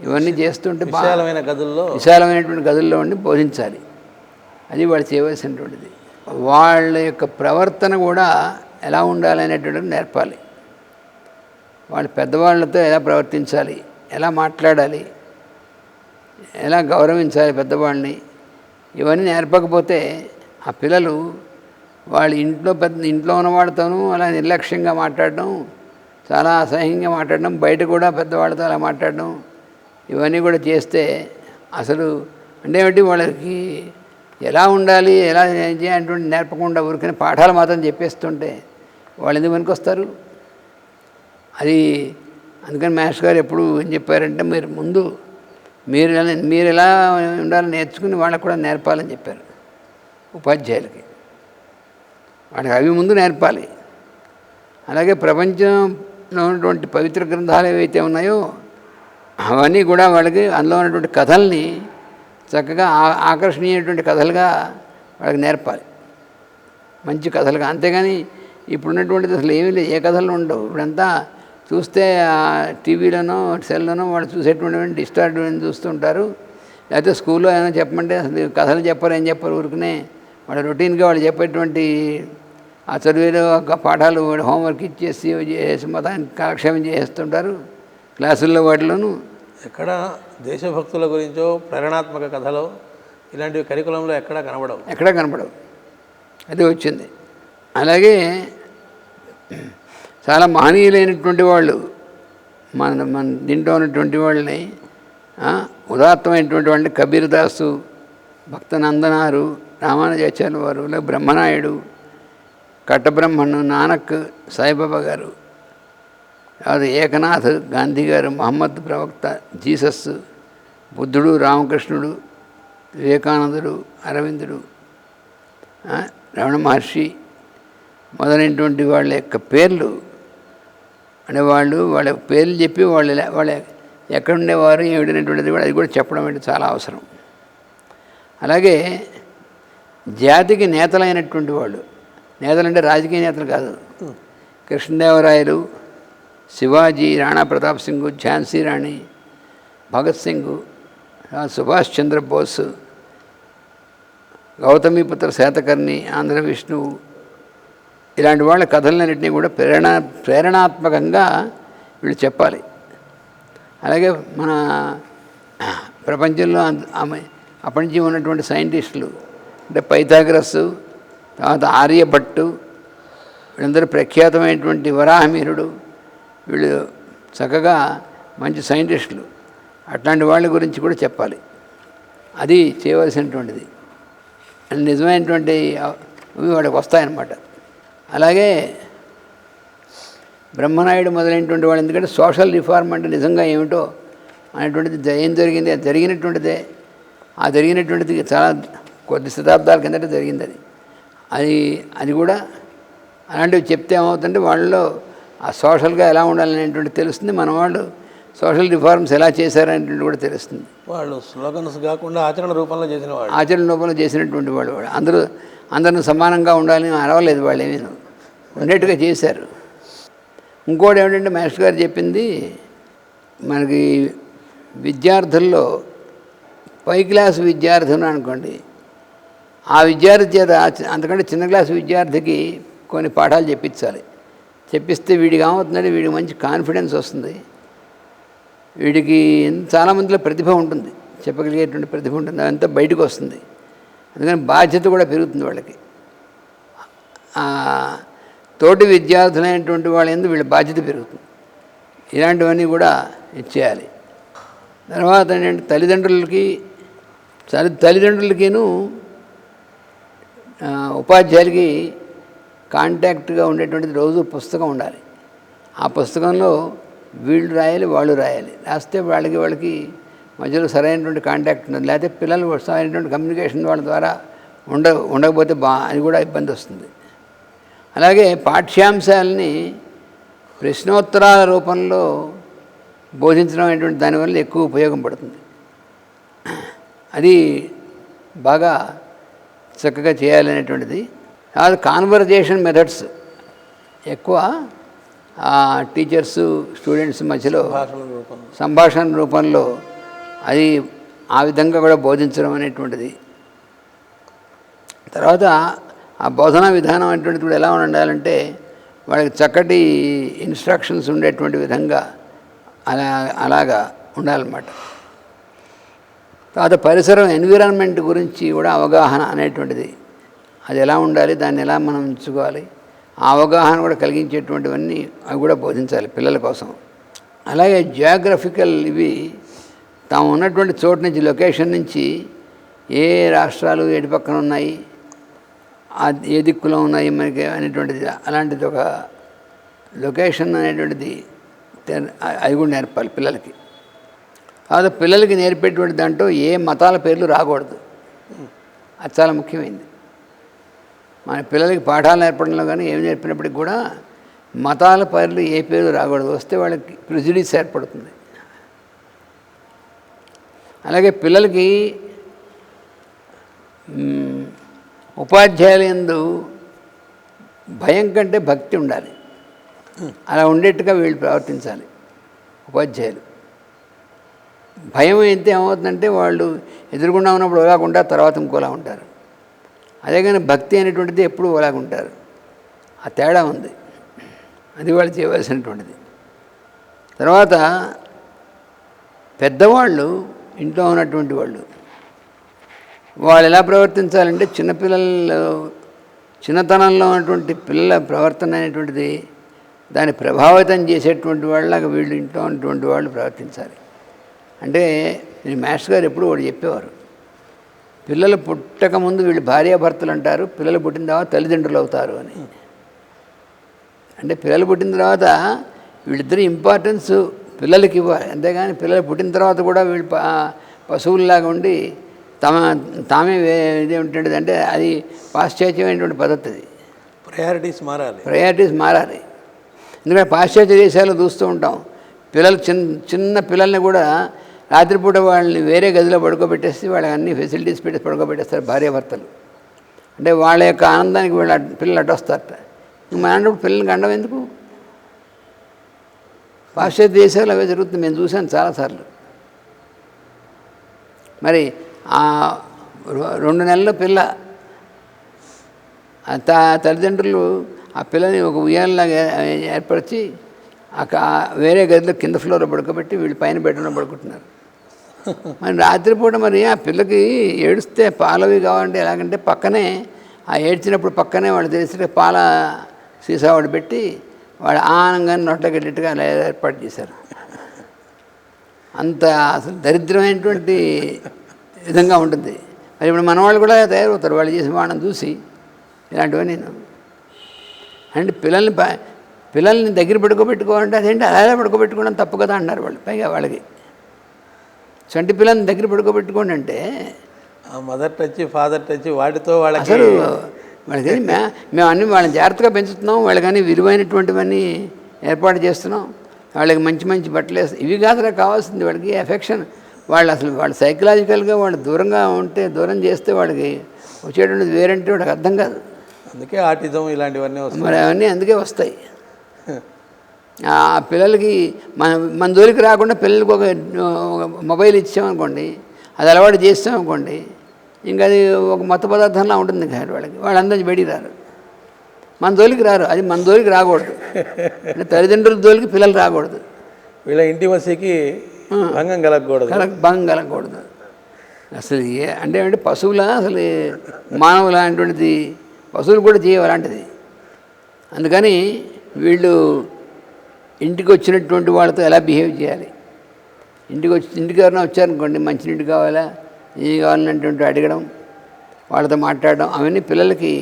ఇవన్నీ చేస్తుంటే విశాలమైన గదుల్లో విశాలమైనటువంటి గదుల్లో ఉండి బోధించాలి. అది వాళ్ళు చేయవలసినటువంటిది. వాళ్ళ యొక్క ప్రవర్తన కూడా ఎలా ఉండాలి అనేటువంటిది నేర్పాలి. వాళ్ళు పెద్దవాళ్ళతో ఎలా ప్రవర్తించాలి ఎలా మాట్లాడాలి ఎలా గౌరవించాలి పెద్దవాళ్ళని ఇవన్నీ నేర్పకపోతే ఆ పిల్లలు వాళ్ళ ఇంట్లో పెద్ద ఇంట్లో ఉన్నవాడితోనూ అలా నిర్లక్ష్యంగా మాట్లాడడం చాలా అసహ్యంగా మాట్లాడడం బయట కూడా పెద్దవాళ్ళతో అలా మాట్లాడడం ఇవన్నీ కూడా చేస్తే అసలు అంటే ఏమిటి వాళ్ళకి ఎలా ఉండాలి ఎలా చేయాలంటే నేర్పకుండా ఊరికనే పాఠాలు మాత్రం చెప్పేస్తుంటే వాళ్ళు ఎందుకు పనికొస్తారు? అది అందుకని మాస్టర్ గారు ఎప్పుడు ఏం చెప్పారంటే మీరు ముందు మీరు మీరు ఎలా ఉండాలని నేర్చుకుని వాళ్ళకు కూడా నేర్పాలని చెప్పారు ఉపాధ్యాయులకి. వాళ్ళకి అవి ముందు నేర్పాలి. అలాగే ప్రపంచంలో ఉన్నటువంటి పవిత్ర గ్రంథాలు ఏవైతే ఉన్నాయో అవన్నీ కూడా వాళ్ళకి అందులో ఉన్నటువంటి కథల్ని చక్కగా ఆ- ఆకర్షణీయమైనటువంటి కథలుగా వాళ్ళకి నేర్పాలి. మంచి కథలుగా. అంతేగాని ఇప్పుడున్నటువంటిది అసలు ఏమీ లేదు. ఏ కథలు ఉండవు. ఇప్పుడంతా చూస్తే టీవీలోనో సెల్లోనో వాళ్ళు చూసేటువంటి డిస్టార్ట్ చూస్తుంటారు. లేకపోతే స్కూల్లో ఏమైనా చెప్పమంటే అసలు కథలు చెప్పరు ఏం చెప్పరు ఊరికనే. వాళ్ళ రొటీన్గా వాళ్ళు చెప్పేటువంటి ఆ చదివేలో ఒక పాఠాలు వాడు హోంవర్క్ ఇచ్చేసి చేసి మొత్తానికి కాలక్షేమం చేస్తుంటారు. క్లాసుల్లో వాటిలోనూ. ఎక్కడ దేశభక్తుల గురించో ప్రేరణాత్మక కథలో ఇలాంటివి కరికులంలో ఎక్కడా కనబడవు. ఎక్కడా కనపడవు అది వచ్చింది. అలాగే చాలా మహనీయులైనటువంటి వాళ్ళు మన మన దీంట్లో ఉన్నటువంటి వాళ్ళని ఉదాత్తమైనటువంటి వాళ్ళని కబీర్ దాసు భక్తనందనారు రామానుజాచార్య వారు లేక బ్రహ్మనాయుడు కట్టబ్రహ్మణు నానక్ సాయిబాబా గారు అది ఏకనాథ్ గాంధీ గారు మహమ్మద్ ప్రవక్త జీసస్ బుద్ధుడు రామకృష్ణుడు వివేకానందుడు అరవిందుడు రమణ మహర్షి మొదలైనటువంటి వాళ్ళ యొక్క పేర్లు. అంటే వాళ్ళు వాళ్ళ పేర్లు చెప్పి వాళ్ళు వాళ్ళ ఎక్కడుండేవారు ఏమిటనేటువంటిది కూడా అది కూడా చెప్పడం అంటే చాలా అవసరం. అలాగే జాతికి నేతలైనటువంటి వాళ్ళు. నేతలు అంటే రాజకీయ నేతలు కాదు. కృష్ణదేవరాయలు శివాజీ రాణా ప్రతాప్ సింగ్ ఝాన్సీ రాణి భగత్ సింగ్ సుభాష్ చంద్రబోస్ గౌతమిపుత్ర శాతకర్ణి ఆంధ్ర విష్ణువు ఇలాంటి వాళ్ళ కథలన్నింటినీ కూడా ప్రేరణ ప్రేరణాత్మకంగా వీళ్ళు చెప్పాలి. అలాగే మన ప్రపంచంలో ఆమె అప్పటి నుంచి ఉన్నటువంటి సైంటిస్టులు అంటే పైథాగరస్ తర్వాత ఆర్యభట్టు వీళ్ళందరూ ప్రఖ్యాతమైనటువంటి వరాహమీరుడు వీళ్ళు చక్కగా మంచి సైంటిస్టులు. అట్లాంటి వాళ్ళ గురించి కూడా చెప్పాలి. అది చేయవలసినటువంటిది. నిజమైనటువంటి ఇవి వాడికి వస్తాయన్నమాట. అలాగే బ్రహ్మనాయుడు మొదలైనటువంటి వాళ్ళు ఎందుకంటే సోషల్ రిఫార్మ్ అంటే నిజంగా ఏమిటో అనేటువంటిది ఏం జరిగింది అది జరిగినటువంటిదే. ఆ జరిగినటువంటిది చాలా కొద్ది శతాబ్దాల కిందట జరిగింది అది. అది అది కూడా అలాంటివి చెప్తే ఏమవుతుంటే వాళ్ళలో ఆ సోషల్గా ఎలా ఉండాలనేటువంటి తెలుస్తుంది మన వాళ్ళు సోషల్ రిఫార్మ్స్ ఎలా చేశారనేటువంటి కూడా తెలుస్తుంది. వాళ్ళు స్లోగన్స్ కాకుండా ఆచరణ రూపంలో చేసిన వాళ్ళు ఆచరణ లోపల చేసినటువంటి వాళ్ళు అందరూ అందరిని సమానంగా ఉండాలని అరవలేదు వాళ్ళు ఏమీ ఉండేట్టుగా చేశారు. ఇంకోటి ఏమిటంటే మాస్టర్ గారు చెప్పింది మనకి విద్యార్థుల్లో పై క్లాస్ విద్యార్థులు అనుకోండి. ఆ విద్యార్థి చేత అంతకంటే చిన్న క్లాస్ విద్యార్థికి కొన్ని పాఠాలు చెప్పించాలి. చెప్పిస్తే వీడికి ఏమవుతుందంటే వీడికి మంచి కాన్ఫిడెన్స్ వస్తుంది. వీడికి చాలామందిలో ప్రతిభ ఉంటుంది. చెప్పగలిగేటువంటి ప్రతిభ ఉంటుంది. అదంతా బయటకు వస్తుంది. అందుకని బాధ్యత కూడా పెరుగుతుంది వాళ్ళకి. తోటి విద్యార్థులైనటువంటి వాళ్ళ ఎందుకు వీళ్ళ బాధ్యత పెరుగుతుంది. ఇలాంటివన్నీ కూడా ఇచ్చేయాలి తర్వాత ఏంటంటే తల్లిదండ్రులకి తల్లిదండ్రులకిను ఉపాధ్యాయులకి కాంటాక్ట్గా ఉండేటువంటిది రోజు పుస్తకం ఉండాలి. ఆ పుస్తకంలో వీళ్ళు రాయాలి వాళ్ళు రాయాలి. రాస్తే వాళ్ళకి వాళ్ళకి మధ్యలో సరైనటువంటి కాంటాక్ట్ ఉండదు లేకపోతే పిల్లలు సరైనటువంటి కమ్యూనికేషన్ వాళ్ళ ద్వారా ఉండ ఉండకపోతే బా అని కూడా ఇబ్బంది వస్తుంది. అలాగే పాఠ్యాంశాలని ప్రశ్నోత్తరాల రూపంలో బోధించడం అనేటువంటి దానివల్ల ఎక్కువ ఉపయోగం పడుతుంది. అది బాగా చక్కగా చేయాలనేటువంటిది అది కాన్వర్జేషన్ మెథడ్స్ ఎక్కువ టీచర్స్ స్టూడెంట్స్ మధ్యలో సంభాషణ రూపంలో. అది ఆ విధంగా కూడా బోధించడం అనేటువంటిది. తర్వాత ఆ బోధనా విధానం అనేటువంటిది కూడా ఎలా ఉండాలంటే వాళ్ళకి చక్కటి ఇన్స్ట్రక్షన్స్ ఉండేటువంటి విధంగా అలా అలాగా ఉండాలన్నమాట. తర్వాత పరిసరం ఎన్విరాన్మెంట్ గురించి కూడా అవగాహన అనేటువంటిది. అది ఎలా ఉండాలి దాన్ని ఎలా మనం ఉంచుకోవాలి ఆ అవగాహన కూడా కలిగించేటువంటివన్నీ అవి కూడా బోధించాలి పిల్లల కోసం. అలాగే జియోగ్రఫికల్ ఇవి తాము ఉన్నటువంటి చోటు నుంచి లొకేషన్ నుంచి ఏ రాష్ట్రాలు ఎటు పక్కన ఉన్నాయి ఏ దిక్కులో ఉన్నాయి మనకి అనేటువంటిది అలాంటిది ఒక లొకేషన్ అనేటువంటిది అది కూడా నేర్పాలి పిల్లలకి. కాదు పిల్లలకి నేర్పేటువంటి దాంట్లో ఏ మతాల పేర్లు రాకూడదు. అది చాలా ముఖ్యమైనది మన పిల్లలకి పాఠాలు నేర్పడంలో కానీ ఏం నేర్పినప్పటికి కూడా మతాల పేర్లు ఏ పేరు రాకూడదు. వస్తే వాళ్ళకి ప్రిజుడిస్ ఏర్పడుతుంది. అలాగే పిల్లలకి ఉపాధ్యాయులందు భయం కంటే భక్తి ఉండాలి. అలా ఉండేట్టుగా వీళ్ళు ప్రవర్తించాలి ఉపాధ్యాయులు. భయం అయితే ఏమవుతుందంటే వాళ్ళు ఎదురుగుండా ఉన్నప్పుడు ఒకలాగా తర్వాత ఇంకోలా ఉంటారు. అదే కానీ భక్తి అనేటువంటిది ఎప్పుడు ఒకలాగా ఉంటారు. ఆ తేడా ఉంది. అది వాళ్ళు చేయవలసినటువంటిది. తర్వాత పెద్దవాళ్ళు ఇంట్లో ఉన్నటువంటి వాళ్ళు వాళ్ళు ఎలా ప్రవర్తించాలంటే చిన్నపిల్లలు చిన్నతనంలో ఉన్నటువంటి పిల్లల ప్రవర్తన అనేటువంటిది దాన్ని ప్రభావితం చేసేటువంటి వాళ్ళగా వీళ్ళు ఇంట్లో ఉన్నటువంటి వాళ్ళు ప్రవర్తించాలి. అంటే నేను మాస్టర్ గారు ఎప్పుడు వాడు చెప్పేవారు. పిల్లలు పుట్టక ముందు వీళ్ళు భార్యాభర్తలు అంటారు పిల్లలు పుట్టిన తర్వాత తల్లిదండ్రులు అవుతారు అని. అంటే పిల్లలు పుట్టిన తర్వాత వీళ్ళిద్దరి ఇంపార్టెన్స్ పిల్లలకి ఇవ్వాలి. అంతేగాని పిల్లలు పుట్టిన తర్వాత కూడా వీళ్ళు పశువుల్లాగా ఉండి తమ తామే వే- ఇది ఉంటుంది అంటే అది పాశ్చాత్యమైనటువంటి పద్ధతి అది. ప్రయారిటీస్ మారాలి. ప్రయారిటీస్ మారాలి. ఎందుకంటే పాశ్చాత్య దేశాల్లో చూస్తూ ఉంటాం పిల్లలు చిన్న చిన్న పిల్లల్ని కూడా రాత్రిపూట వాళ్ళని వేరే గదిలో పడుకోబెట్టేసి వాళ్ళకి అన్ని ఫెసిలిటీస్ పెట్టేసి పడుకోబెట్టేస్తారు భార్యాభర్తలు. అంటే వాళ్ళ యొక్క ఆనందానికి వీళ్ళ పిల్లలు అడ్డొస్తారట. ఇంక మన అంటే పిల్లలకి అండం ఎందుకు? పాశ్చాత్య దేశాలు అవే జరుగుతుంది. మేము చూశాను చాలాసార్లు. మరి ఆ రెండు నెలల పిల్ల త తల్లిదండ్రులు ఆ పిల్లని ఒక ఉయ్యాలలాగా ఏర్పరిచి ఆ వేరే గదిలో కింద ఫ్లోర్లో పడుకోబెట్టి వీళ్ళు పైన బెడ్రూమ్లో పడుకుంటున్నారు. మరి రాత్రిపూట మరి ఆ పిల్లకి ఏడుస్తే పాలవి కావాలంటే ఎలాగంటే పక్కనే ఆ ఏడ్చినప్పుడు పక్కనే వాళ్ళు తెలిసి పాల సీసా వాడు పెట్టి వాడు ఆనంగా నోట్లోకి వెళ్ళేట్టుగా అలా ఏర్పాటు చేశారు. అంత అసలు దరిద్రమైనటువంటి విధంగా ఉంటుంది. మరి ఇప్పుడు మన వాళ్ళు కూడా తయారవుతారు. వాళ్ళు చేసిన వాళ్ళని చూసి ఇలాంటివన్నీ నేను అంటే పిల్లల్ని పిల్లల్ని దగ్గర పడుకోబెట్టుకోవాలంటే అదేంటి? అలా పడుకోబెట్టుకోవడం తప్పు కదా అన్నారు వాళ్ళు. పైగా వాళ్ళకి. చంటి పిల్లల్ని దగ్గర పడుకోబెట్టుకోండి అంటే మదర్ టచ్ ఫాదర్ టచ్ వాటితో వాళ్ళకి అసలు వాళ్ళకి మేము అన్ని వాళ్ళని జాగ్రత్తగా పెంచుతున్నాం వాళ్ళకి అన్ని విలువైనటువంటివన్నీ ఏర్పాటు చేస్తున్నాం వాళ్ళకి మంచి మంచి బట్టలు వేస్తాం ఇవి కాదురా కావాల్సింది వాళ్ళకి ఎఫెక్షన్ వాళ్ళు అసలు వాళ్ళు సైకలాజికల్గా వాళ్ళు దూరంగా ఉంటే దూరం చేస్తే వాళ్ళకి వచ్చేటువంటిది వేరంటే వాళ్ళకి అర్థం కాదు. అందుకే ఆటిజం ఇలాంటివన్నీ వస్తాయి మరి అవన్నీ అందుకే వస్తాయి. ఆ పిల్లలకి మన మన జోలికి రాకుండా పిల్లలకి ఒక మొబైల్ ఇచ్చామనుకోండి అది అలవాటు చేస్తామనుకోండి ఇంకా అది ఒక మత పదార్థంలా ఉంటుంది ఇంకా వాళ్ళకి. వాళ్ళందరూ బయటికి రారు. మన జోలికి రారు. అది మన జోలికి రాకూడదు. తల్లిదండ్రుల జోలికి పిల్లలు రాకూడదు. వీళ్ళ ఇంటిమసీకి భంగం కలగకూడదు. కలగ భంగం కలగకూడదు. అసలు ఏ అంటే అంటే పశువుల అసలు మానవుల అటువంటిది పశువులు కూడా చేయవు అలాంటిది అందుకని వీళ్ళు ఇంటికి వచ్చినటువంటి వాళ్ళతో ఎలా బిహేవ్ చేయాలి? ఇంటికి వచ్చి ఇంటికి ఎవరైనా వచ్చారనుకోండి మంచినీళ్ళు కావాలా? ఏం కావాలన్నటువంటి అడగడం వాళ్ళతో మాట్లాడడం అవన్నీ పిల్లలకి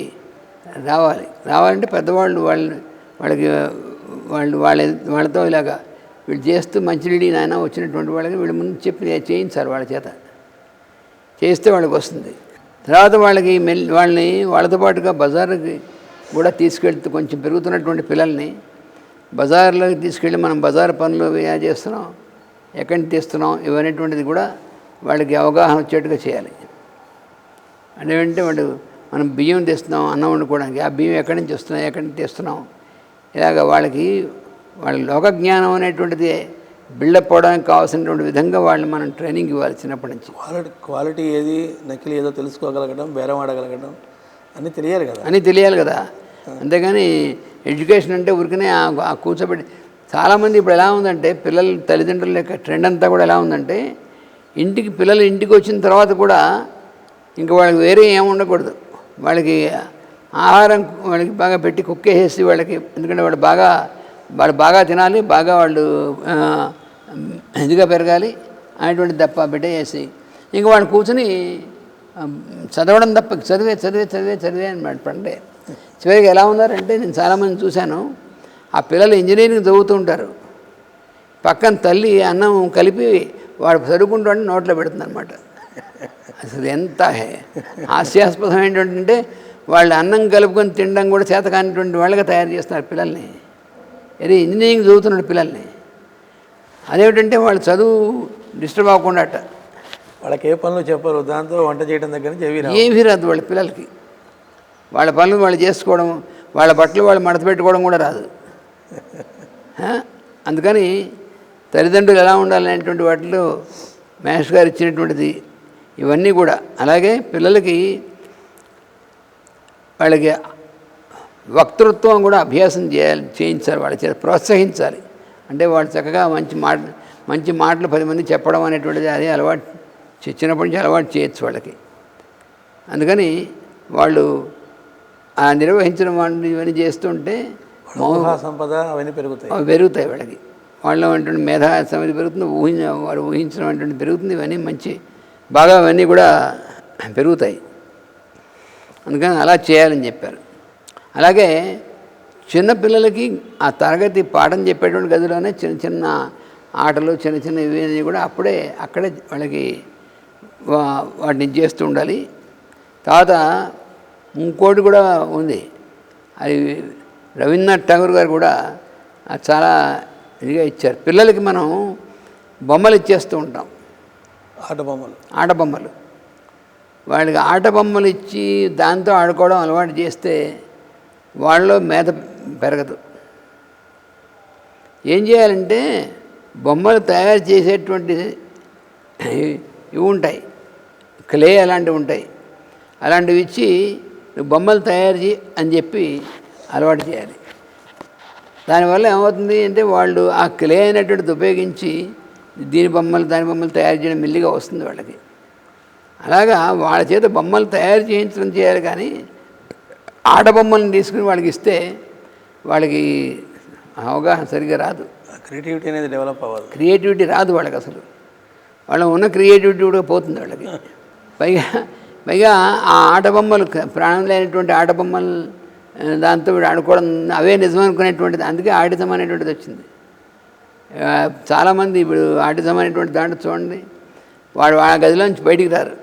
రావాలి. రావాలంటే పెద్దవాళ్ళు వాళ్ళని వాళ్ళకి వాళ్ళు వాళ్ళ వాళ్ళతో ఇలాగా వీళ్ళు చేస్తూ మంచినీడి నాయన వచ్చినటువంటి వాళ్ళకి వీళ్ళు ముందు చెప్పి చేయించారు వాళ్ళ చేత. చేస్తే వాళ్ళకి వస్తుంది. తర్వాత వాళ్ళకి మెల్ వాళ్ళని వాళ్ళతో పాటుగా బజార్కి కూడా తీసుకెళ్తూ కొంచెం పెరుగుతున్నటువంటి పిల్లల్ని బజార్లోకి తీసుకెళ్ళి మనం బజార్ పనులు ఎలా చేస్తున్నాం? ఎక్కడి నుంచి తీస్తున్నాం? ఇవనేటువంటిది కూడా వాళ్ళకి అవగాహన వచ్చేట్టుగా చేయాలి. అంటే అంటే వాడు మనం బియ్యం తెస్తున్నాం అన్నం వండుకోవడానికి ఆ బియ్యం ఎక్కడి నుంచి వస్తున్నాం ఎక్కడి నుంచి తెస్తున్నాం? ఇలాగ వాళ్ళకి వాళ్ళ లోక జ్ఞానం అనేటువంటిది బిల్డప్ అవడానికి కావాల్సినటువంటి విధంగా వాళ్ళని మనం ట్రైనింగ్ ఇవ్వాలి చిన్నప్పటి నుంచి. క్వాలిటీ క్వాలిటీ ఏది నకిలీ ఏదో తెలుసుకోగలగడం బేరం ఆడగలగడం అన్నీ తెలియాలి కదా. అని తెలియాలి కదా. అంతేగాని ఎడ్యుకేషన్ అంటే ఊరికనే కూర్చోబెట్టి చాలామంది ఇప్పుడు ఎలా ఉందంటే పిల్లల తల్లిదండ్రుల యొక్క ట్రెండ్ అంతా కూడా ఎలా ఉందంటే ఇంటికి పిల్లలు ఇంటికి వచ్చిన తర్వాత కూడా ఇంకా వాళ్ళకి వేరే ఏమి ఉండకూడదు. వాళ్ళకి ఆహారం వాళ్ళకి బాగా పెట్టి కుక్కేసేసి వాళ్ళకి ఎందుకంటే వాళ్ళు బాగా వాళ్ళు బాగా తినాలి బాగా వాళ్ళు ఇదిగా పెరగాలి అనేటువంటి తప్ప పెట్టేసి ఇంకా వాళ్ళు కూర్చుని చదవడం తప్ప చదివే చదివే చదివే చదివే అనమాట పండే. చివరికి ఎలా ఉన్నారంటే నేను చాలామంది చూశాను. ఆ పిల్లలు ఇంజనీరింగ్ చదువుతూ ఉంటారు. పక్కన తల్లి అన్నం కలిపి వాడు చదువుకుంటాడని నోట్లో పెడుతుంది అనమాట అసలు ఎంత హే- హాస్యాస్పదం ఏంటంటే వాళ్ళు అన్నం కలుపుకొని తినడం కూడా చేత కానిటువంటి వాళ్ళగా తయారు చేస్తున్నారు పిల్లల్ని. ఇది ఇంజనీరింగ్ చదువుతున్నాడు పిల్లల్ని. అదేమిటంటే వాళ్ళు చదువు డిస్టర్బ్ అవ్వకుండా అట్ట. వాళ్ళకి ఏ పనులు చెప్పరు దాంతో వంట చేయడం దగ్గర నుంచి ఏవి రాదు వాళ్ళ పిల్లలకి. వాళ్ళ పనులు వాళ్ళు చేసుకోవడం వాళ్ళ బట్టలు వాళ్ళు మడత పెట్టుకోవడం కూడా రాదు. అందుకని తల్లిదండ్రులు ఎలా ఉండాలనేటువంటి వాటిలో మహేష్ గారు ఇచ్చినటువంటిది ఇవన్నీ కూడా. అలాగే పిల్లలకి వాళ్ళకి వక్తృత్వం కూడా అభ్యాసం చేయాలి చేయించాలి వాళ్ళ చేత ప్రోత్సహించాలి. అంటే వాళ్ళు చక్కగా మంచి మాట మంచి మాటలు పది మంది చెప్పడం అనేటువంటిది అదే అలవాటు చిన్నప్పటి నుంచి అలవాటు చేయొచ్చు వాళ్ళకి. అందుకని వాళ్ళు ఆ నిర్వహించడం వాళ్ళు ఇవన్నీ చేస్తుంటే సంపద అవన్నీ పెరుగుతాయి. అవి పెరుగుతాయి వాళ్ళకి వాళ్ళలో అటువంటి మేధా సమితి పెరుగుతుంది ఊహించ వారు ఊహించడం అటువంటి పెరుగుతుంది ఇవన్నీ మంచి బాగా అవన్నీ కూడా పెరుగుతాయి. అందుకని అలా చేయాలని చెప్పారు. అలాగే చిన్నపిల్లలకి ఆ తరగతి పాఠం చెప్పేటువంటి గదిలోనే చిన్న చిన్న ఆటలు చిన్న చిన్న ఇవి కూడా అప్పుడే అక్కడే వాళ్ళకి వాటిని చేస్తూ ఉండాలి. తర్వాత ఇంకోటి కూడా ఉంది. అది రవీంద్రనాథ్ ఠాగూర్ గారు కూడా అది చాలా ఇదిగా ఇచ్చారు. పిల్లలకి మనం బొమ్మలు ఇచ్చేస్తూ ఉంటాం. ఆట బొమ్మలు. ఆట బొమ్మలు. వాళ్ళకి ఆట బొమ్మలు ఇచ్చి దాంతో ఆడుకోవడం అలవాటు చేస్తే వాళ్ళలో మేత పెరగదు. ఏం చేయాలంటే బొమ్మలు తయారు చేసేటువంటి ఇవి ఉంటాయి. క్లే అలాంటివి ఉంటాయి. అలాంటివి ఇచ్చి నువ్వు బొమ్మలు తయారు చేయి అని చెప్పి అలవాటు చేయాలి. దానివల్ల ఏమవుతుంది అంటే వాళ్ళు ఆ క్లే అయినటువంటిది ఉపయోగించి దీని బొమ్మలు దాని బొమ్మలు తయారు చేయడం మెల్లిగా వస్తుంది వాళ్ళకి. అలాగా వాళ్ళ చేత బొమ్మలు తయారు చేయించడం చేయాలి కానీ ఆట బొమ్మలను తీసుకుని వాళ్ళకి ఇస్తే వాళ్ళకి అవగాహన సరిగ్గా రాదు. క్రియేటివిటీ అనేది డెవలప్ అవ్వదు క్రియేటివిటీ రాదు వాళ్ళకి అసలు. వాళ్ళ ఉన్న క్రియేటివిటీ కూడా పోతుంది వాళ్ళకి. పైగా పైగా ఆ ఆట బొమ్మలు ప్రాణం లేనటువంటి ఆటబొమ్మలు దాంతో వీడు ఆడుకోవడం అవే నిజం అనుకునేటువంటిది అందుకే ఆటిజం అనేటువంటిది వచ్చింది. చాలామంది ఇప్పుడు ఆటిజం అనేటువంటి దాంట్లో చూడండి వాడు వాళ్ళ గదిలోంచి బయటికి రారు.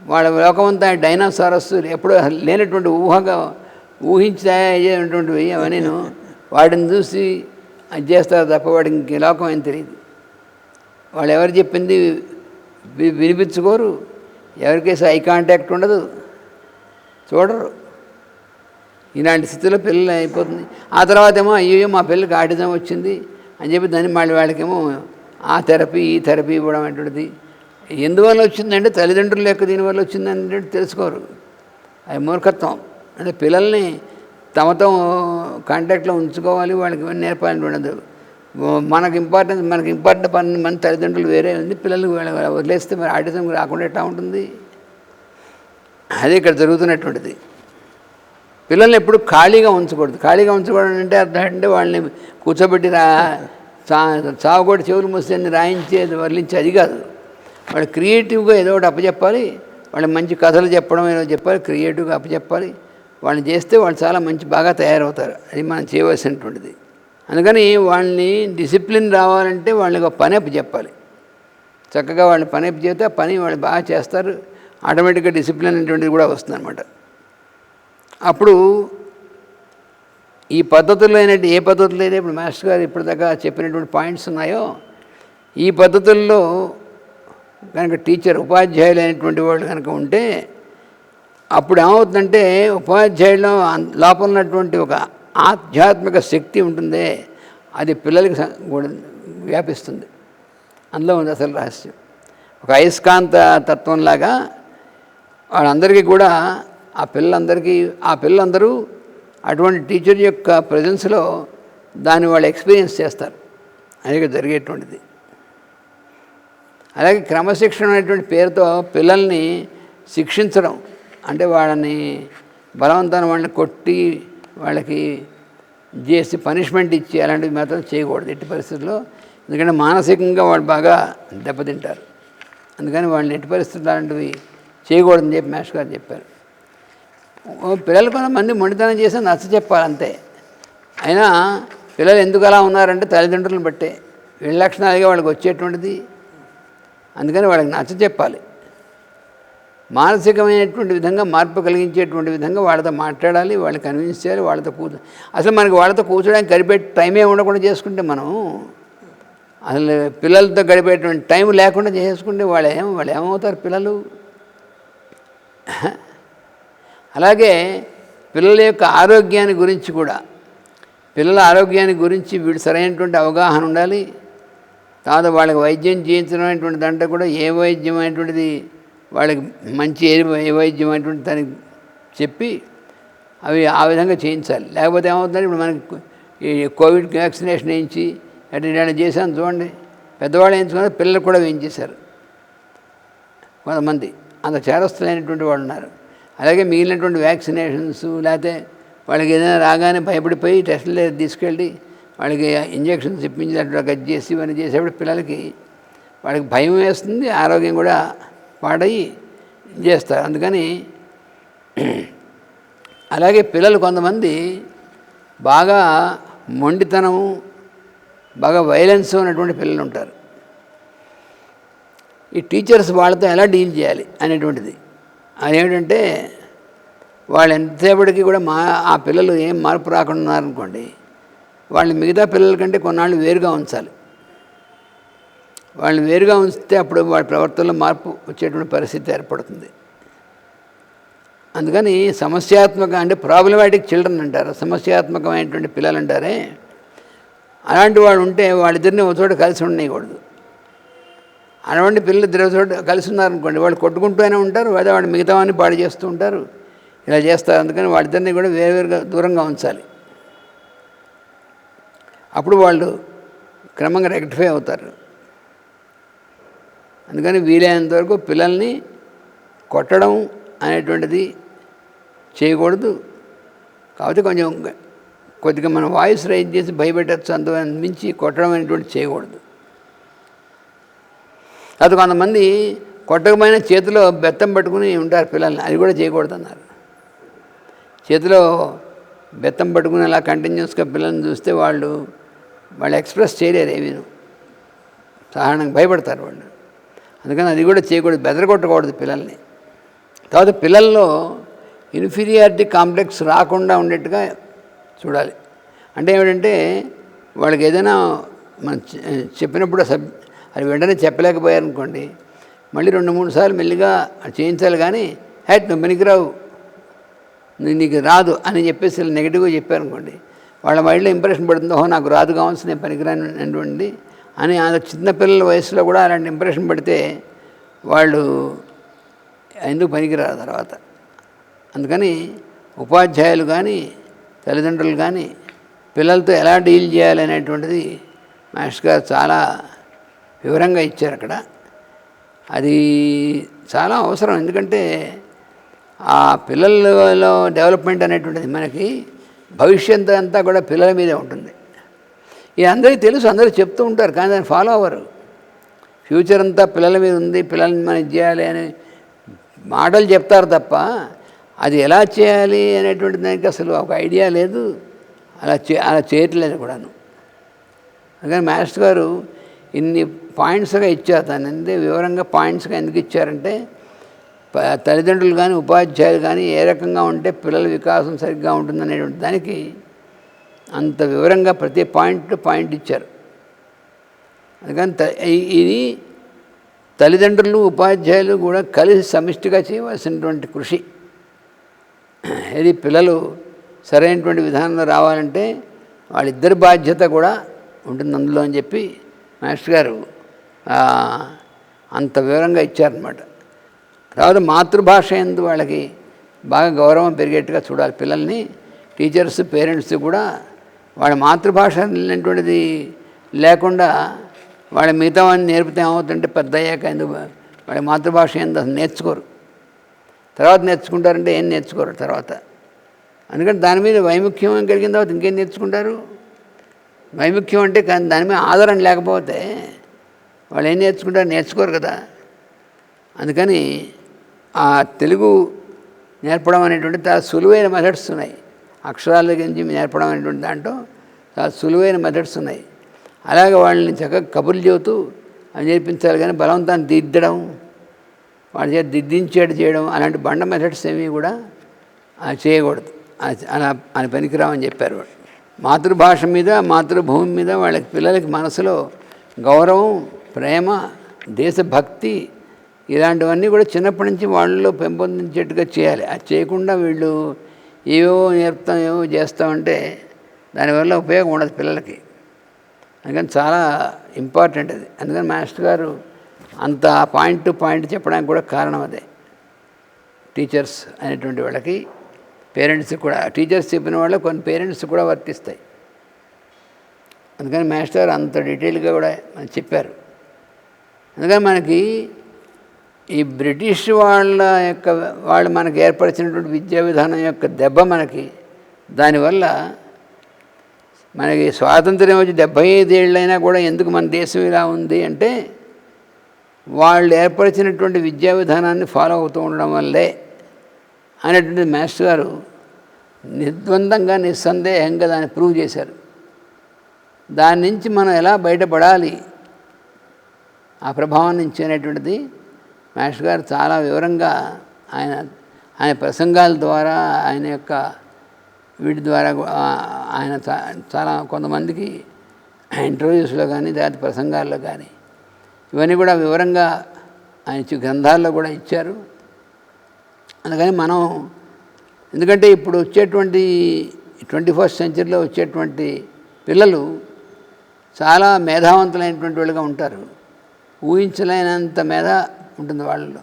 వాళ్ళ లోకమంతా డైనోసారస్ ఎప్పుడూ లేనటువంటి ఊహగా ఊహించేటువంటివి అవన్నీను. వాడిని చూసి అది చేస్తారు తప్ప వాడికి లోకం ఏం తెలియదు. వాళ్ళు ఎవరు చెప్పింది వినిపించుకోరు. ఎవరికేసి ఐ కాంటాక్ట్ ఉండదు. చూడరు. ఇలాంటి స్థితిలో పిల్లలు అయిపోతుంది. ఆ తర్వాత ఏమో అయ్యో మా పిల్లకి ఆటిజం వచ్చింది అని చెప్పి దాన్ని మళ్ళీ వాళ్ళకేమో ఆ థెరపీ ఈ థెరపీ ఇవ్వడం అటువంటిది. ఎందువల్ల వచ్చిందంటే తల్లిదండ్రుల యొక్క దీనివల్ల వచ్చిందంటే తెలుసుకోరు. అది మూర్ఖత్వం. అంటే పిల్లల్ని తమతో కాంటాక్ట్లో ఉంచుకోవాలి వాళ్ళకి నేర్పాలని ఉండదు. మనకు ఇంపార్టెన్స్ మనకి ఇంపార్టెంట్ పని మన తల్లిదండ్రులు వేరే ఉంది పిల్లలు వాళ్ళ- వదిలేస్తే మరి ఆటిజం రాకుండా ఎట్లా ఉంటుంది? అదే ఇక్కడ జరుగుతున్నటువంటిది. పిల్లల్ని ఎప్పుడు ఖాళీగా ఉంచకూడదు. ఖాళీగా ఉంచకూడదు అంటే అర్థం అంటే వాళ్ళని కూర్చోబెట్టి రా చా చావుకోటి చెవులు మూసేది రాయించేది వర్లించి అది కాదు. వాళ్ళు క్రియేటివ్గా ఏదో ఒకటి అప్పచెప్పాలి. వాళ్ళు మంచి కథలు చెప్పడం ఏదో చెప్పాలి క్రియేటివ్గా అప్పచెప్పాలి. వాళ్ళని చేస్తే వాళ్ళు చాలా మంచి బాగా తయారవుతారు. అది మనం చేయవలసినటువంటిది. అందుకని వాళ్ళని డిసిప్లిన్ రావాలంటే వాళ్ళకి ఒక పని చెప్పాలి. చక్కగా వాళ్ళని పని చేస్తే ఆ పని వాళ్ళు బాగా చేస్తారు. ఆటోమేటిక్గా డిసిప్లిన్ అనేటువంటిది కూడా వస్తుందన్నమాట. అప్పుడు ఈ పద్ధతుల్లో అయినట్టు ఏ పద్ధతులు అయితే ఇప్పుడు మాస్టర్ గారు ఇప్పటిదాకా చెప్పినటువంటి పాయింట్స్ ఉన్నాయో ఈ పద్ధతుల్లో కనుక టీచర్ ఉపాధ్యాయులు అయినటువంటి వాళ్ళు కనుక ఉంటే అప్పుడు ఏమవుతుందంటే ఉపాధ్యాయుల్లో అన్- లోపల ఉన్నటువంటి ఒక ఆధ్యాత్మిక శక్తి ఉంటుందే అది పిల్లలకి వ్యాపిస్తుంది. అందులో ఉంది అసలు రహస్యం. ఒక అయస్కాంత తత్వంలాగా వాళ్ళందరికీ కూడా ఆ పిల్లలందరికీ ఆ పిల్లలందరూ అటువంటి టీచర్ యొక్క ప్రజెన్స్లో దాన్ని వాళ్ళు ఎక్స్పీరియన్స్ చేస్తారు. అనేది జరిగేటువంటిది. అలాగే క్రమశిక్షణ అనేటువంటి పేరుతో పిల్లల్ని శిక్షించడం అంటే వాళ్ళని బలవంతాన్ని వాళ్ళని కొట్టి వాళ్ళకి చేసి పనిష్మెంట్ ఇచ్చి అలాంటివి మాత్రం చేయకూడదు ఎట్టి పరిస్థితుల్లో. ఎందుకంటే మానసికంగా వాళ్ళు బాగా దెబ్బతింటారు. అందుకని వాళ్ళని ఎట్టి పరిస్థితులు అలాంటివి చేయకూడదని చెప్పి మేష్ గారు చెప్పారు. పిల్లలు కొంతమంది మొండితనం చేసి నచ్చ చెప్పాలంతే. అయినా పిల్లలు ఎందుకు అలా ఉన్నారంటే తల్లిదండ్రులను బట్టే. వీళ్ళ లక్షణాలుగా వాళ్ళకి వచ్చేటువంటిది. అందుకని వాళ్ళకి నచ్చ చెప్పాలి. మానసికమైనటువంటి విధంగా మార్పు కలిగించేటువంటి విధంగా వాళ్ళతో మాట్లాడాలి వాళ్ళని కన్విన్స్ చేయాలి వాళ్ళతో కూర్చో అసలు మనకి వాళ్ళతో కూర్చోడానికి గడిపే టైమే ఉండకుండా చేసుకుంటే మనం అసలు పిల్లలతో గడిపేటువంటి టైం లేకుండా చేసుకుంటే వాళ్ళు ఏం వాళ్ళు ఏమవుతారు పిల్లలు? అలాగే పిల్లల యొక్క ఆరోగ్యాన్ని గురించి కూడా పిల్లల ఆరోగ్యాన్ని గురించి వీడు సరైనటువంటి అవగాహన ఉండాలి. తర్వాత వాళ్ళకి వైద్యం చేయించడం అనేటువంటి దాంట్లో కూడా ఏ వైద్యం అనేటువంటిది వాళ్ళకి మంచి ఏ వైద్యం అటువంటి దానికి చెప్పి అవి ఆ విధంగా చేయించాలి. లేకపోతే ఏమవుతుందంటే ఇప్పుడు మనకి ఈ కోవిడ్ వ్యాక్సినేషన్ వేయించి అటు ఇటు చేశాను చూడండి. పెద్దవాళ్ళు వేయించుకున్నారు పిల్లలు కూడా వేయించేశారు. కొంతమంది అంత చేరస్తులైనటువంటి వాళ్ళు ఉన్నారు. అలాగే మిగిలినటువంటి వ్యాక్సినేషన్స్ లేకపోతే వాళ్ళకి ఏదైనా రాగానే భయపడిపోయి టెస్టులు తీసుకెళ్ళి వాళ్ళకి ఇంజక్షన్స్ ఇప్పించి కట్ చేసి ఇవన్నీ చేసేప్పుడు పిల్లలకి వాళ్ళకి భయం వేస్తుంది ఆరోగ్యం కూడా పాడయి చేస్తారు. అందుకని అలాగే పిల్లలు కొంతమంది బాగా మొండితనము బాగా వైలెన్స్ ఉన్నటువంటి పిల్లలు ఉంటారు. ఈ టీచర్స్ వాళ్ళతో ఎలా డీల్ చేయాలి అనేటువంటిది. అదేమిటంటే వాళ్ళు ఎంతసేపటికి కూడా మా ఆ పిల్లలు ఏం మార్పు రాకుండా ఉన్నారనుకోండి వాళ్ళని మిగతా పిల్లల కంటే కొన్నాళ్ళు వేరుగా ఉంచాలి. వాళ్ళని వేరుగా ఉంచితే అప్పుడు వాళ్ళ ప్రవర్తనలో మార్పు వచ్చేటువంటి పరిస్థితి ఏర్పడుతుంది. అందుకని సమస్యాత్మక అంటే ప్రాబ్లమాటిక్ చిల్డ్రన్ అంటారు. సమస్యాత్మకమైనటువంటి పిల్లలు అంటారే అలాంటి వాడు ఉంటే వాళ్ళిద్దరిని ఒక చోట కలిసి ఉండకూడదు అటువంటి పిల్లలు ఇద్దరు చోట కలిసి ఉన్నారనుకోండి వాళ్ళు కొట్టుకుంటూనే ఉంటారు లేదా వాళ్ళు మిగతావన్నీ పాడు చేస్తూ ఉంటారు. ఇలా చేస్తారు. అందుకని వాళ్ళిద్దరిని కూడా వేరువేరుగా దూరంగా ఉంచాలి. అప్పుడు వాళ్ళు క్రమంగా రెక్టిఫై అవుతారు. అందుకని వీలైనంత వరకు పిల్లల్ని కొట్టడం అనేటువంటిది చేయకూడదు. కాబట్టి కొంచెం కొద్దిగా మనం వాయిస్ రైజ్ చేసి భయపెట్టచ్చు అంత మించి కొట్టడం అనేటువంటి చేయకూడదు. అది కొంతమంది కొట్టకపోయినా చేతిలో బెత్తం పట్టుకుని ఉంటారు పిల్లల్ని అది కూడా చేయకూడదు అన్నారు చేతిలో బెత్తం పట్టుకుని అలా కంటిన్యూస్గా పిల్లల్ని చూస్తే వాళ్ళు వాళ్ళు ఎక్స్ప్రెస్ చేయలేరు ఏమీను. సాధారణంగా భయపడతారు వాళ్ళు. అందుకని అది కూడా చేయకూడదు బెదరగొట్టకూడదు పిల్లల్ని. తర్వాత పిల్లల్లో ఇన్ఫీరియారిటీ కాంప్లెక్స్ రాకుండా ఉండేట్టుగా చూడాలి. అంటే ఏమిటంటే వాళ్ళకి ఏదైనా మనం చెప్పినప్పుడు సబ్ అది వెంటనే చెప్పలేకపోయారనుకోండి మళ్ళీ రెండు మూడు సార్లు మెల్లిగా చేయించాలి కానీ హ్యాట్ నువ్వు పనికిరావు నీకు రాదు అని చెప్పేసి నెగిటివ్గా చెప్పారనుకోండి వాళ్ళ మైండ్లో ఇంప్రెషన్ పడుతుందో నాకు రాదు కావాల్సి నేను పనికిరానిటువంటి అని ఆ చిన్నపిల్లల వయసులో కూడా అలాంటి ఇంప్రెషన్ పడితే వాళ్ళు ఎందుకు పనికిరారు తర్వాత. అందుకని ఉపాధ్యాయులు కానీ తల్లిదండ్రులు కానీ పిల్లలతో ఎలా డీల్ చేయాలి అనేటువంటిది మాస్టర్ గారు చాలా వివరంగా ఇచ్చారు అక్కడ. అది చాలా అవసరం ఎందుకంటే ఆ పిల్లలలో డెవలప్మెంట్ అనేటువంటిది మనకి భవిష్యత్తు అంతా కూడా పిల్లల మీదే ఉంటుంది. ఇది అందరికీ తెలుసు అందరూ చెప్తూ ఉంటారు కానీ దాన్ని ఫాలో అవ్వరు. ఫ్యూచర్ అంతా పిల్లల మీద ఉంది పిల్లల్ని మనం చేయాలి అని మాటలు చెప్తారు తప్ప అది ఎలా చేయాలి అనేటువంటి దానికి అసలు ఒక ఐడియా లేదు. అలా చే అలా చేయట్లేదు కూడాను. అందుకని మాస్టర్ గారు ఇన్ని పాయింట్స్గా ఇచ్చారు దాన్ని అంతే వివరంగా పాయింట్స్గా ఎందుకు ఇచ్చారంటే తల్లిదండ్రులు కానీ ఉపాధ్యాయులు కానీ ఏ రకంగా ఉంటే పిల్లల వికాసం సరిగ్గా ఉంటుందనేటువంటి దానికి అంత వివరంగా ప్రతి పాయింట్ పాయింట్ ఇచ్చారు. అందుకని త- ఇది తల్లిదండ్రులు ఉపాధ్యాయులు కూడా కలిసి సమిష్టిగా చేయవలసినటువంటి కృషి. ఇది పిల్లలు సరైనటువంటి విధానంలో రావాలంటే వాళ్ళిద్దరి బాధ్యత కూడా ఉంటుంది అందులో అని చెప్పి మాస్టర్ గారు అంత వివరంగా ఇచ్చారనమాట తర్వాత మాతృభాష ఎందు వాళ్ళకి బాగా గౌరవం పెరిగేట్టుగా చూడాలి పిల్లల్ని. టీచర్స్ పేరెంట్స్ కూడా వాళ్ళ మాతృభాష అనేటువంటిది లేకుండా వాళ్ళ మిగతా వాడిని నేర్పితే ఏమవుతుందంటే పెద్ద అయ్యాక ఎందుకు వాళ్ళ మాతృభాష ఏందో నేర్చుకోరు. తర్వాత నేర్చుకుంటారంటే ఏం నేర్చుకోరు తర్వాత. అందుకని దాని మీద వైముఖ్యం కలిగిన తర్వాత ఇంకేం నేర్చుకుంటారు? వైముఖ్యం అంటే కానీ దాని మీద ఆధారం లేకపోతే వాళ్ళు ఏం నేర్చుకుంటారు? నేర్చుకోరు కదా. అందుకని ఆ తెలుగు నేర్పడం అనేటువంటి చాలా సులువైన మెథడ్స్ ఉన్నాయి. అక్షరాల గురించి నేర్పడం అనేటువంటి దాంట్లో చాలా సులువైన మెథడ్స్ ఉన్నాయి. అలాగే వాళ్ళని చక్కగా కబుర్లు చెబుతూ అవి నేర్పించాలి కానీ బలవంతాన్ని దిద్దడం వాళ్ళ చేత దిద్దించేట చేయడం అలాంటి బండ మెథడ్స్ ఏమీ కూడా చేయకూడదు. అలా అని పనికిరామని చెప్పారు వాళ్ళు. మాతృభాష మీద మాతృభూమి మీద వాళ్ళకి పిల్లలకి మనసులో గౌరవం ప్రేమ దేశభక్తి ఇలాంటివన్నీ కూడా చిన్నప్పటి నుంచి వాళ్ళలో పెంపొందించేట్టుగా చేయాలి. అది చేయకుండా వీళ్ళు ఏవో నేర్పుతాం ఏవో చేస్తామంటే దానివల్ల ఉపయోగం ఉండదు పిల్లలకి. అందుకని చాలా ఇంపార్టెంట్ అది. అందుకని మాస్టర్ గారు అంత పాయింట్ టు పాయింట్ చెప్పడానికి కూడా కారణం అదే. టీచర్స్ అనేటువంటి వాళ్ళకి పేరెంట్స్ కూడా టీచర్స్ చెప్పిన వాళ్ళు కొన్ని పేరెంట్స్ కూడా వర్తిస్తాయి. అందుకని మాస్టర్ గారు అంత డీటెయిల్గా కూడా మనకి చెప్పారు. అందుకని మనకి ఈ బ్రిటిష్ వాళ్ళ యొక్క వాళ్ళు మనకు ఏర్పరిచినటువంటి విద్యా విధానం యొక్క దెబ్బ మనకి దానివల్ల మనకి స్వాతంత్ర్యం వచ్చి డెబ్బై ఐదేళ్ళైనా కూడా ఎందుకు మన దేశం ఇలా ఉంది అంటే వాళ్ళు ఏర్పరిచినటువంటి విద్యా విధానాన్ని ఫాలో అవుతూ ఉండడం వల్లే అనేటువంటి మాస్టర్ గారు నిర్ద్వందంగా నిస్సందేహంగా దాన్ని ప్రూవ్ చేశారు. దాని నుంచి మనం ఎలా బయటపడాలి? ఆ ప్రభావం నుంచి అనేటువంటిది మాస్టర్ గారు చాలా వివరంగా ఆయన ఆయన ప్రసంగాల ద్వారా ఆయన యొక్క వీటి ద్వారా ఆయన చాలా కొంతమందికి ఇంటర్వ్యూస్లో కానీ లేకపోతే ప్రసంగాల్లో కానీ ఇవన్నీ కూడా వివరంగా ఆయన గ్రంథాల్లో కూడా ఇచ్చారు. అందుకని మనం ఎందుకంటే ఇప్పుడు వచ్చేటువంటి ట్వంటీ ఫస్ట్ సెంచరీలో వచ్చేటువంటి పిల్లలు చాలా మేధావంతులైనటువంటి వాళ్ళుగా ఉంటారు. ఊహించలేనంత మేధ ఉంటుంది వాళ్ళలో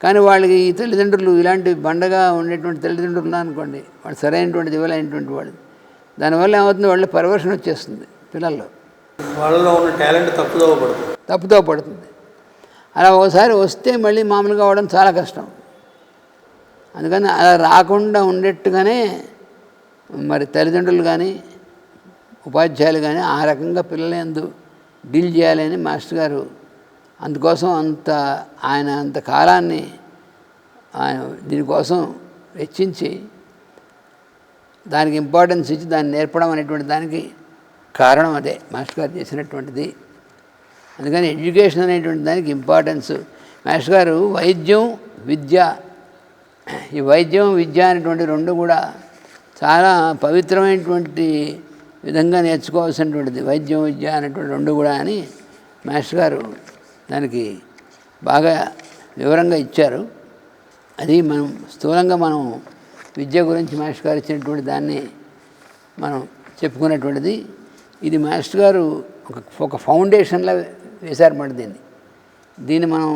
కానీ వాళ్ళకి ఈ తల్లిదండ్రులు ఇలాంటి బండగా ఉండేటువంటి తల్లిదండ్రులు ఉన్నారనుకోండి వాళ్ళు సరైనటువంటి ఇవ్వలేనటువంటి వాళ్ళు. దానివల్ల ఏమవుతుంది? వాళ్ళ పరివర్షణ వచ్చేస్తుంది పిల్లల్లో. వాళ్ళలో ఉన్న టాలెంట్ తప్పుదోవ పడుతుంది. తప్పుతో పడుతుంది. అలా ఒకసారి వస్తే మళ్ళీ మామూలుగా అవడం చాలా కష్టం. అందుకని అలా రాకుండా ఉండేట్టుగానే మరి తల్లిదండ్రులు కానీ ఉపాధ్యాయులు కానీ ఆ రకంగా పిల్లల ఎందు డీల్ చేయాలని మాస్టర్ గారు అందుకోసం అంత ఆయన అంత కాలాన్ని ఆయన దీనికోసం వెచ్చించి దానికి ఇంపార్టెన్స్ ఇచ్చి దాన్ని నేర్పడం అనేటువంటి దానికి కారణం అదే. మాస్టర్ గారు చేసినటువంటిది. అందుకని ఎడ్యుకేషన్ అనేటువంటి దానికి ఇంపార్టెన్స్. మాస్టర్ గారు వైద్యం విద్య. ఈ వైద్యం విద్య అనేటువంటి రెండు కూడా చాలా పవిత్రమైనటువంటి విధంగా నేర్చుకోవాల్సినటువంటిది. వైద్యం విద్య అనేటువంటి రెండు కూడా అని మాస్టర్ గారు దానికి బాగా వివరంగా ఇచ్చారు. అది మనం స్థూలంగా మనం విద్య గురించి మాస్టర్ గారు ఇచ్చినటువంటి దాన్ని మనం చెప్పుకున్నటువంటిది ఇది మాస్టర్ గారు ఒక ఒక ఫౌండేషన్లో వేశారన్నమాట దీన్ని. దీన్ని మనం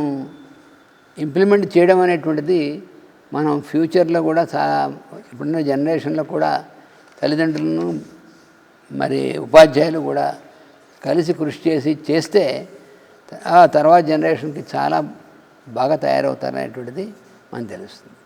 ఇంప్లిమెంట్ చేయడం అనేటువంటిది మనం ఫ్యూచర్లో కూడా చాలా ఇప్పుడున్న జనరేషన్లో కూడా తల్లిదండ్రులను మరి ఉపాధ్యాయులు కూడా కలిసి కృషి చేసి చేస్తే ఆ తర్వాత జనరేషన్కి చాలా బాగా తయారవుతారనేటువంటిది మనకు తెలుస్తుంది.